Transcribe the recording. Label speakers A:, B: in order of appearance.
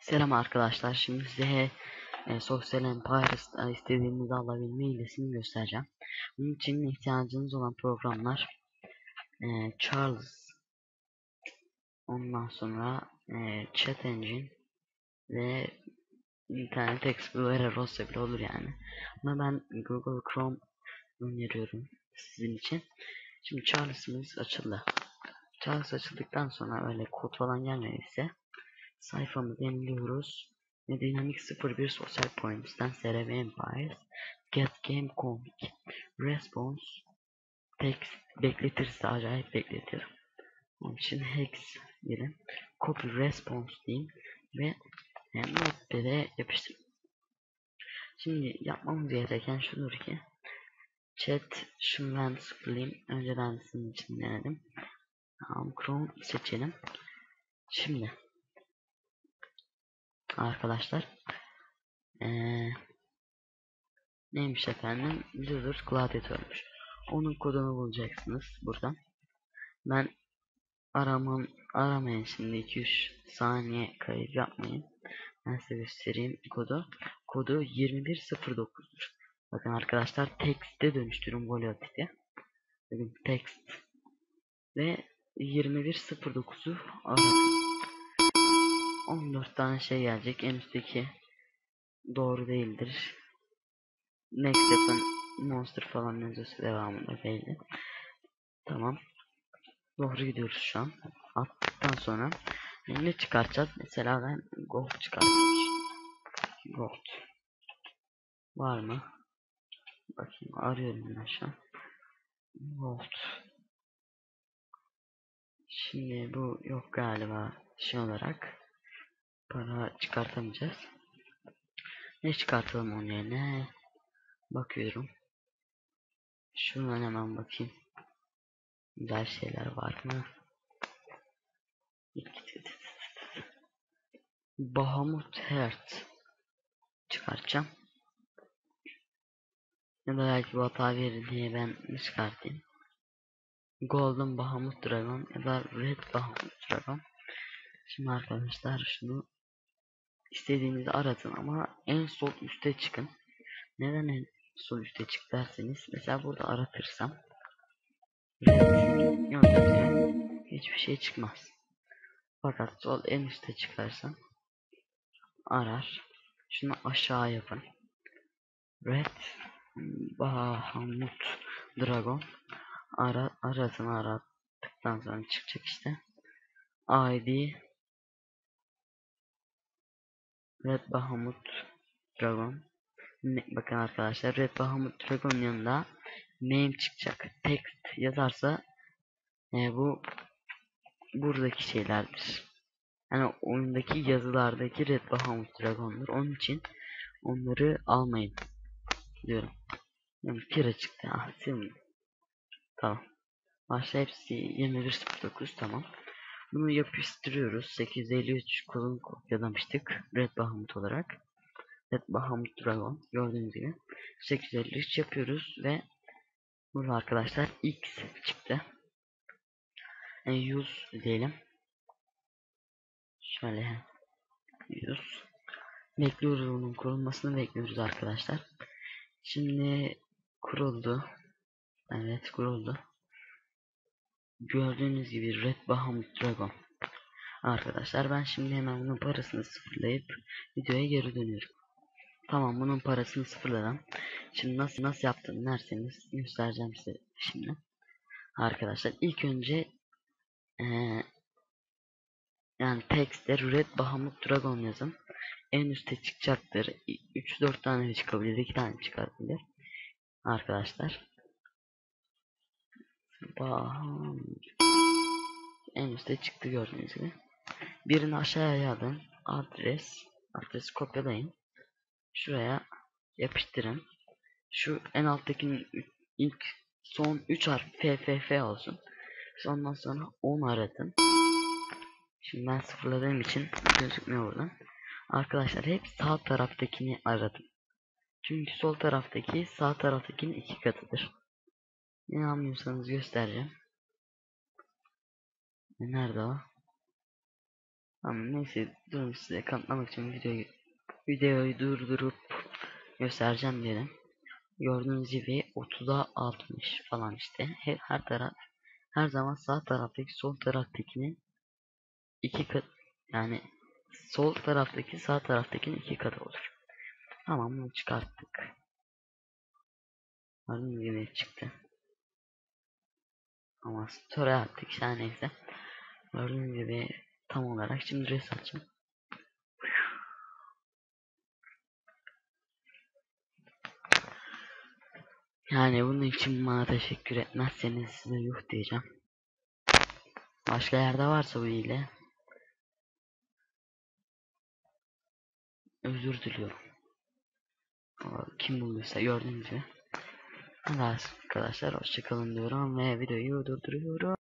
A: Selam arkadaşlar. Şimdi size e, Social Empire'da istediğinizi alabilme hilesini göstereceğim. Bunun için ihtiyacınız olan programlar e, Charles ondan sonra e, Chat Engine ve Internet Explorer olsa bile olur yani. Ama ben Google Chrome öneriyorum sizin için. Şimdi Charles'ımız açıldı. Charles açıldıktan sonra öyle kod falan gelmediyse sayfamızı yeniliyoruz ve Dynamic 01 Social Points'ten SRV Empires Get Game Config Response Text bekletirse acayip bekletir. Onun için hex diyelim. Copy response diyeyim ve yani notepad'e yapıştır. Şimdi yapmamız gereken şudur ki chat şunu ben sıfırlayayım. Önce ben sizin için denedim. Tamam Chrome seçelim. Şimdi arkadaşlar. Ee, neymiş efendim? Blizzard Gladiator'muş onun kodunu bulacaksınız buradan. Ben aramam aramayın şimdi. 2-3 saniye kayıp yapmayın. Ben size göstereyim kodu. Kodu 2109'dur bakın arkadaşlar text'e dönüştürün volatility bakın text ve 2109'u aradım 14 tane şey gelecek. En üstteki doğru değildir. Next step'ın monster falan mevzusu devamında belli. Tamam. Doğru gidiyoruz şu an. Attıktan sonra ne çıkartacağız? Mesela ben gold çıkartacağım. Gold. Var mı? Bakayım arıyorum ben şu an. Gold. Şimdi bu yok galiba şey olarak para çıkartamayacağız. Ne çıkartalım onun yerine? Bakıyorum. Şundan hemen bakayım. Güzel şeyler var mı? Bahamut Heart çıkartacağım. Ya da belki bu hata verir diye ben çıkartayım. Golden Bahamut Dragon ya da Red Bahamut Dragon. Şimdi arkadaşlar şunu istediğinizi aratın ama en sol üste çıkın. Neden en sol üste çık derseniz mesela burada aratırsam hiçbir şey çıkmaz. Fakat sol en üste çıkarsam arar. Şunu aşağı yapın. Red Bahamut Dragon ara aratın arattıktan sonra çıkacak işte. ID Red Bahamut Dragon. Bakın arkadaşlar Red Bahamut Dragon yanında name çıkacak. Text yazarsa e, bu buradaki şeylerdir. Yani oyundaki yazılardaki Red Bahamut Dragon'dur. Onun için onları almayın diyorum. Yani kira çıktı. Ah, silmiyor. Tamam. Başta hepsi 21.09 tamam. Bunu yapıştırıyoruz. 853 kolunu kopyalamıştık. Red Bahamut olarak. Red Bahamut Dragon. Gördüğünüz gibi. 853 yapıyoruz ve burada arkadaşlar X çıktı. E, 100 diyelim. Şöyle 100. Bekliyoruz onun kurulmasını bekliyoruz arkadaşlar. Şimdi kuruldu. Evet kuruldu. Gördüğünüz gibi Red Bahamut Dragon. Arkadaşlar ben şimdi hemen bunun parasını sıfırlayıp videoya geri dönüyorum. Tamam bunun parasını sıfırladım. Şimdi nasıl nasıl yaptım derseniz göstereceğim size şimdi. Arkadaşlar ilk önce ee, yani text'te Red Bahamut Dragon yazın. En üstte çıkacaktır. 3-4 tane çıkabilir, 2 tane çıkabilir. Arkadaşlar Baham. En üstte çıktı gördüğünüz gibi. Birini aşağıya yazın. Adres. Adres kopyalayın. Şuraya yapıştırın. Şu en alttakinin ilk son 3 harf FFF olsun. Ondan sonra 10 aratın. Şimdi ben sıfırladığım için gözükmüyor buradan. Arkadaşlar hep sağ taraftakini aradım. Çünkü sol taraftaki sağ taraftakinin iki katıdır. İnanmıyorsanız göstereceğim. Nerede o? Tamam neyse durun size kanıtlamak için videoyu videoyu durdurup göstereceğim dedim. Gördüğünüz gibi 30'a 60 falan işte. Her, her taraf her zaman sağ taraftaki sol taraftakinin iki kat yani sol taraftaki sağ taraftakinin iki katı olur. Tamam bunu çıkarttık. Gördüğünüz gibi çıktı. Ama story attık işte neyse. Gördüğünüz gibi tam olarak şimdi res açayım. Yani bunun için bana teşekkür etmezseniz size yuh diyeceğim. Başka yerde varsa bu hile özür diliyorum. Kim bulduysa gördüğünüz gibi. Hadi arkadaşlar hoşçakalın diyorum ve videoyu durduruyorum.